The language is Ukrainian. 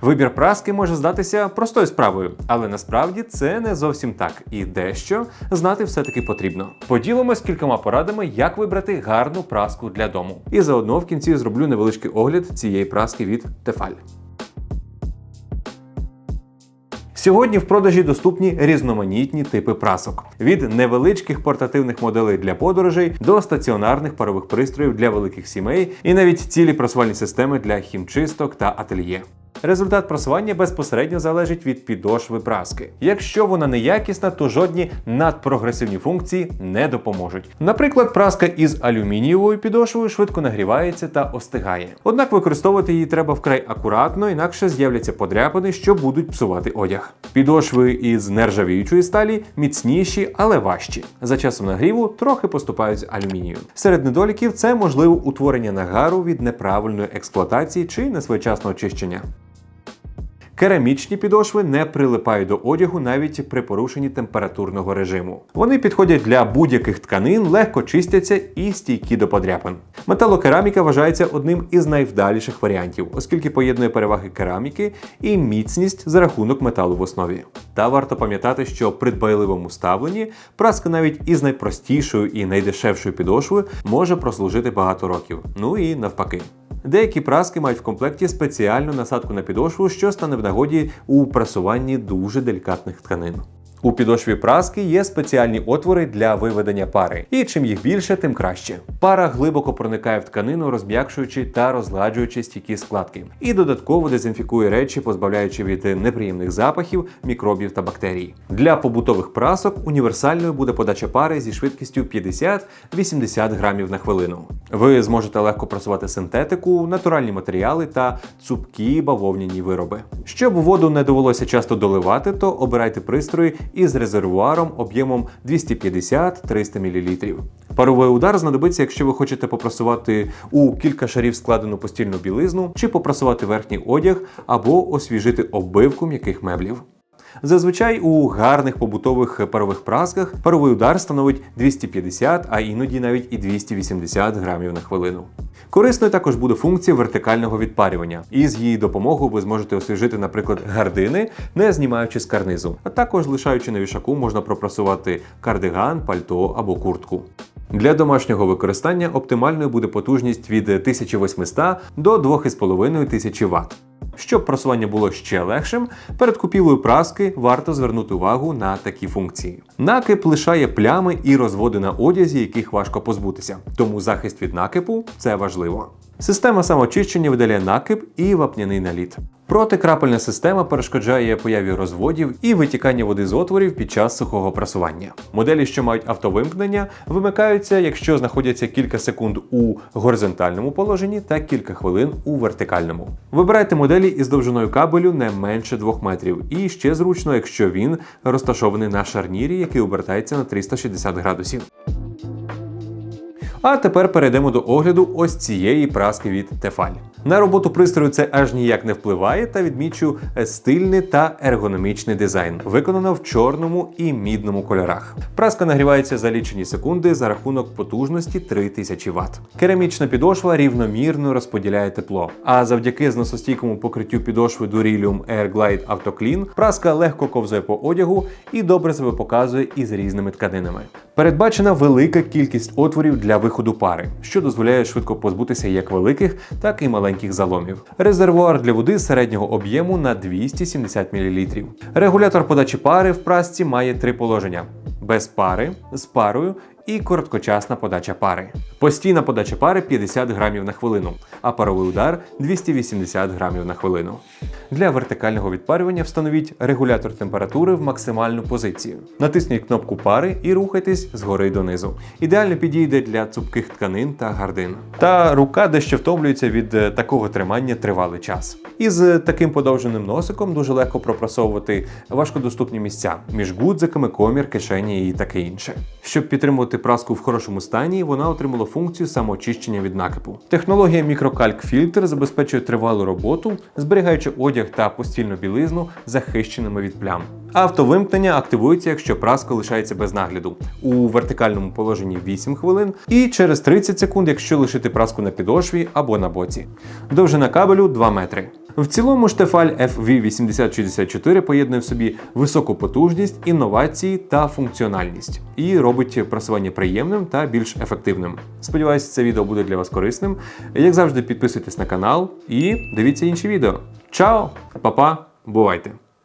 Вибір праски може здатися простою справою, але насправді це не зовсім так, і дещо знати все-таки потрібно. Поділимось кількома порадами, як вибрати гарну праску для дому. І заодно в кінці зроблю невеличкий огляд цієї праски від Tefal. Сьогодні в продажі доступні різноманітні типи прасок від невеличких портативних моделей для подорожей до стаціонарних парових пристроїв для великих сімей і навіть цілі прасувальні системи для хімчисток та ательє. Результат прасування безпосередньо залежить від підошви праски. Якщо вона неякісна, то жодні надпрогресивні функції не допоможуть. Наприклад, праска із алюмінієвою підошвою швидко нагрівається та остигає. Однак використовувати її треба вкрай акуратно, інакше з'являться подряпини, що будуть псувати одяг. Підошви із нержавіючої сталі міцніші, але важчі. За часом нагріву трохи поступають з алюмінію. Серед недоліків це можливо утворення нагару від неправильної експлуатації чи несвоєчасного очищення. Керамічні підошви не прилипають до одягу навіть при порушенні температурного режиму. Вони підходять для будь-яких тканин, легко чистяться і стійкі до подряпин. Металокераміка вважається одним із найвдаліших варіантів, оскільки поєднує переваги кераміки і міцність за рахунок металу в основі. Та варто пам'ятати, що при дбайливому ставленні праска навіть із найпростішою і найдешевшою підошвою може прослужити багато років. Ну і навпаки. Деякі праски мають в комплекті спеціальну насадку на підошву, що стане в нагоді у прасуванні дуже делікатних тканин. У підошві праски є спеціальні отвори для виведення пари, і чим їх більше, тим краще. Пара глибоко проникає в тканину, розм'якшуючи та розгладжуючи стійкі складки, і додатково дезінфікує речі, позбавляючи від неприємних запахів, мікробів та бактерій. Для побутових прасок універсальною буде подача пари зі швидкістю 50-80 грамів на хвилину. Ви зможете легко прасувати синтетику, натуральні матеріали та цупкі бавовняні вироби. Щоб воду не довелося часто доливати, то обирайте пристрої із резервуаром об'ємом 250-300 мл. Паровий удар знадобиться, якщо ви хочете попрасувати у кілька шарів складену постільну білизну, чи попрасувати верхній одяг, або освіжити оббивку м'яких меблів. Зазвичай у гарних побутових парових прасках паровий удар становить 250, а іноді навіть і 280 грамів на хвилину. Корисною також буде функція вертикального відпарювання, і з її допомогою ви зможете освіжити, наприклад, гардини, не знімаючи з карнизу. А також лишаючи на вішаку, можна пропрасувати кардиган, пальто або куртку. Для домашнього використання оптимальною буде потужність від 1800 до 2500 Вт. Щоб просування було ще легшим, перед купівлею праски варто звернути увагу на такі функції. Накип лишає плями і розводи на одязі, яких важко позбутися, тому захист від накипу це важливо. Система самоочищення видаляє накип і вапняний наліт. Протикрапельна система перешкоджає появі розводів і витікання води з отворів під час сухого прасування. Моделі, що мають автовимкнення, вимикаються, якщо знаходяться кілька секунд у горизонтальному положенні та кілька хвилин у вертикальному. Вибирайте моделі із довжиною кабелю не менше 2 метрів, і ще зручно, якщо він розташований на шарнірі, який обертається на 360 градусів. А тепер перейдемо до огляду ось цієї праски від Tefal. На роботу пристрою це аж ніяк не впливає, та відмічу стильний та ергономічний дизайн, виконано в чорному і мідному кольорах. Праска нагрівається за лічені секунди за рахунок потужності 3000 Вт. Керамічна підошва рівномірно розподіляє тепло. А завдяки зносостійкому покриттю підошви Durilium Air Glide AutoClean праска легко ковзає по одягу і добре себе показує із різними тканинами. Передбачена велика кількість отворів для виходу пари, що дозволяє швидко позбутися як великих, так і маленьких заломів. Резервуар для води середнього об'єму на 270 мл. Регулятор подачі пари в прасці має три положення: без пари, з парою і короткочасна подача пари. Постійна подача пари 50 грамів на хвилину, а паровий удар 280 грамів на хвилину. Для вертикального відпарювання встановіть регулятор температури в максимальну позицію. Натисніть кнопку пари і рухайтесь згори донизу. Ідеально підійде для цупких тканин та гардин. Та рука дещо втомлюється від е, такого тримання тривалий час. Із таким подовженим носиком дуже легко пропрасовувати важкодоступні місця між гудзиками, комір, кишені і таке інше. Щоб підтримувати праску в хорошому стані, вона отримала функцію самоочищення від накипу. Технологія мікрокальк фільтр забезпечує тривалу роботу, зберігаючи одяг та постільну білизну захищеними від плям. Автовимкнення активується, якщо праска лишається без нагляду у вертикальному положенні 8 хвилин, і через 30 секунд, якщо лишити праску на підошві або на боці. Довжина кабелю 2 метри. В цілому штефаль FV8064 поєднує в собі високу потужність, інновації та функціональність і робить просування приємним та більш ефективним. Сподіваюся, це відео буде для вас корисним. Як завжди, підписуйтесь на канал і дивіться інші відео. Чао, па-па, бувайте!